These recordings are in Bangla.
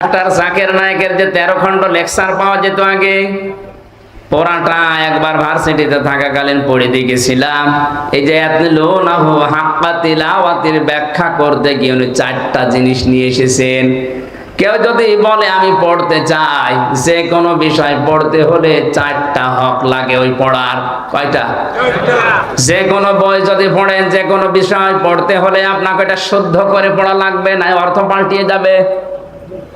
ডাক্তার জাকের নায়কের যে তেরো খণ্ড লেকচার পাওয়া যেত আগে, পড়াটা একবার ভার্সিটিতে থাকাকালীন পড়ে দিয়ে গেছিলাম এই যে ব্যাখ্যা করতে গিয়ে উনি চারটা জিনিস নিয়ে এসেছেন। কেউ যদি বলে, আমি পড়তে চাই যে কোনো বিষয় পড়তে হলে চারটা হক লাগে ওই পড়ার। কয়টা? যে কোনো বই যদি পড়েন যে কোনো বিষয় পড়তে হলে আপনাকে এটা শুদ্ধ করে পড়া লাগবে না অর্থ পাল্টিয়ে যাবে।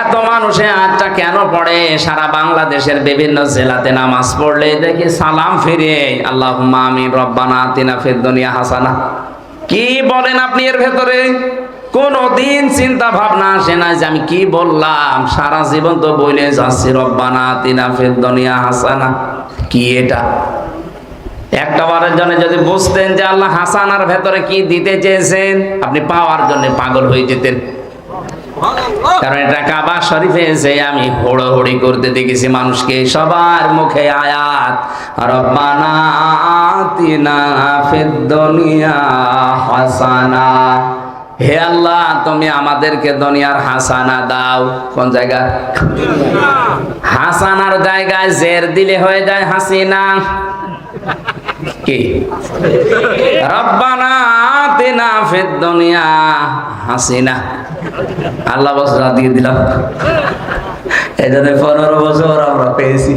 এত মানুষে আজটা কেন পড়ে? সারা বাংলাদেশের বিভিন্ন জেলাতে নামাজ পড়লে দেখি সালাম ফিরে। আল্লাহ আমিন, রব্বানা তিনা ফির দুনিয়া হাসানা। কি বলেন আপনি এর ভেতরে? কোনদিন চিন্তা ভাবনা আসে না যে আমি কি বললাম? সারা জীবন তো বলে যাচ্ছি, রব্বানা তিনা ফির দুনিয়া হাসানা। কি এটা? একটা বারের জন্য যদি বুঝতেন যে আল্লাহ হাসানার ভেতরে কি দিতে চেয়েছেন, আপনি পাওয়ার জন্য পাগল হয়ে যেতেন। কারণ এটা কাবা শরীফে যে আমি হোড়োহড়ি করতে দেখেছি মানুষকে, সবার মুখে আয়াত, রব্বানা আতিনা ফিদ হাসানা। হে আল্লাহ, তুমি আমাদেরকে দুনিয়ার হাসানা দাও। কোন জায়গা? হাসানার জায়গায় জের দিলে হয়ে যায় হাসিনা। কি? রব্বানা আতিনা ফিদ দুনিয়া হাসিনা। আল্লাহ বছর দিয়ে দিলাম। জন্য পনেরো বছর আমরা পেয়েছি।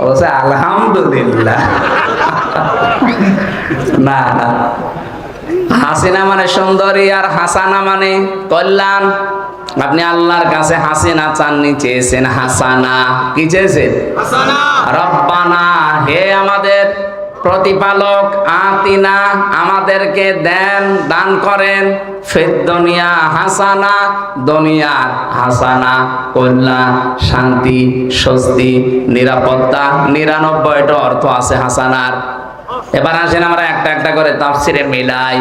অবশ্য আলহামদুলিল্লাহ। না না। হাসিনা মানে সুন্দরী আর হাসানা মানে কল্যাণ। আপনি আল্লাহর কাছে হাসিনা চাননি চেয়েছেন হাসানা। কি চেয়েছেন? রব্বানা হে আমাদের প্রতিপালক আতিনা আমাদেরকে দেন, দান করেন। দুনিয়া হাসানা দুনিয়ার হাসানা কল্যাণ শান্তি, স্বস্তি, নিরাপত্তা নিরানব্বইটা অর্থ আছে হাসানার। এবার আসেন আমরা একটা একটা করে তাফসিরে মিলাই।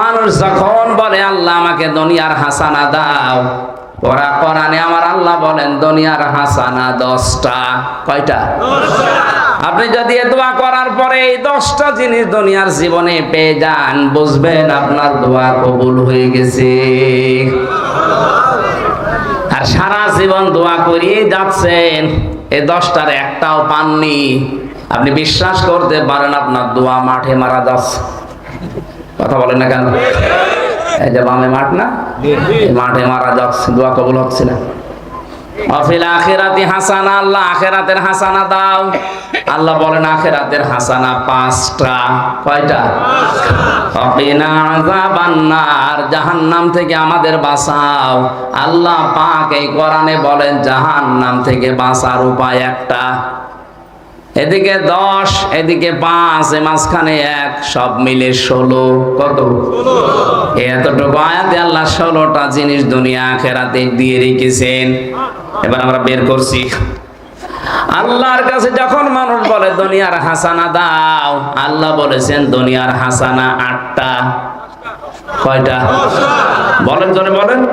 মানুষ যখন বলে, আল্লাহ আমাকে দুনিয়ার হাসানা দাও। ওরা কোরআনে আমার আল্লাহ বলেন, দুনিয়ার হাসানা দশটা। কয়টা? আপনি যদি এ দোয়া করার পরে এই দশটা জিনিস দুনিয়ার জীবনে পেয়ে যান, বুঝবেন আপনার দোয়া কবুল হয়ে গেছে। আর সারা জীবন দোয়া করিয়ে যাচ্ছেন এই দশটার একটাও পাননি। আপনি বিশ্বাস করতে পারেন আপনার দোয়া মাঠে মারা যাচ্ছে। কথা বলেন না কেন? এই যে বামে মাঠ না? মাঠে মারা যাচ্ছে, দোয়া কবুল হচ্ছে না। আখেরাতের হাসানা পাঁচটা। কয়টা? জাহান্নাম থেকে আমাদের বাঁচাও। আল্লাহ পাক এই কোরআনে বলেন, জাহান্নাম থেকে বাঁচার উপায় একটা। এদিকে দশ, এদিকে পাঁচ মাঝখানে এক, সব মিলে ষোলো। কত? এতটুকু আয়াতে আল্লাহ ষোলোটা জিনিস দুনিয়া আখেরাতে দিয়ে রেখেছেন। এবার আমরা বের করছি। আল্লাহর কাছে যখন মানুষ বলে, দুনিয়ার হাসানা দাও, আল্লাহ বলেছেন, দুনিয়ার হাসানা আটটা। কয়টা? বলেন জোরে বলেন।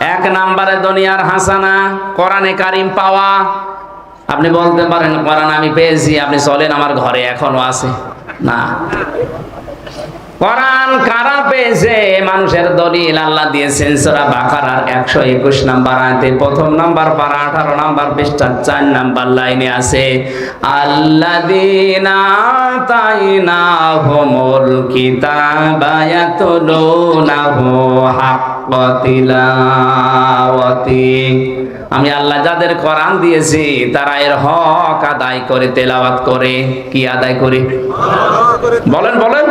এক নাম্বারে, দুনিয়ার হাসানা, কোরআনে কারিম পাওয়া। আপনি বলতে পারেন কোরআন আমি পেয়েছি, আপনি চলেন আমার ঘরে, এখনও আছে। না। কোরআন কারা পেয়েছে? মানুষের দলিল আল্লাহ দিয়েছেন সূরা বাকারার 121 নাম্বার প্রথম নাম্বার পারা 18 নাম্বার পৃষ্ঠা 4 নাম্বার লাইনে আছে, আল্লাযীনা তাইনাহুমুল কিতাবা ইয়াতলুনাহু হাক্কা। আমি আল্লাহ যাদের কোরআন দিয়েছি, তারা এর হক আদায় করে, তেলাওয়াত করে। কি আদায় করে? বলেন বলেন।